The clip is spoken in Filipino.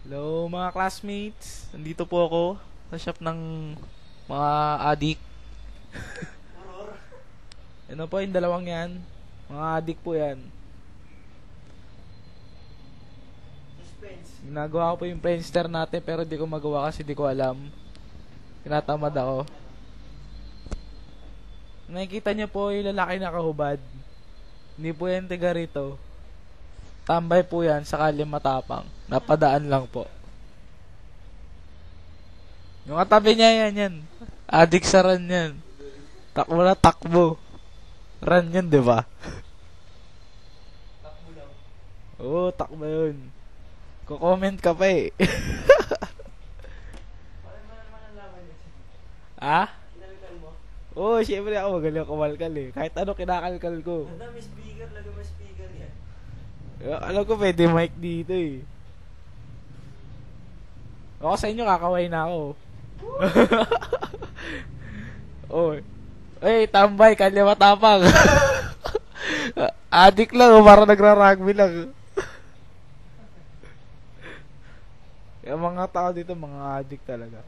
Hello mga classmates, nandito po ako sa shop ng mga adik. ano po yung dalawang yan? Mga adik po yan. Suspense. Ginagawa ko po yung Friendster natin pero di ko magawa kasi di ko alam. Tinatamad ako. Nakikita niyo po yung lalaki na kahubad. Hindi po yan tiga rito. Tambay po yan sa kalye matapang. Napadaan lang po. Yung katabi niya yan yan. Adik sa run yan. Takbo na takbo. Run yan, di ba? Takbo lang. Oo, takbo yun. Ko-comment ka pa eh. Ah? Oo, oh, syempre ako magaling kumalkal eh. Kahit ano kinakalkal ko. Ang dami speaker, lagay mo speaker yan. Alam ko pwede mic dito eh. Ako sa inyo kakaway na ako. oh. Eh, tambay, kanya matapang. Adik lang, oh, para nagra-rugby lang. Yung mga tao dito, mga adik talaga.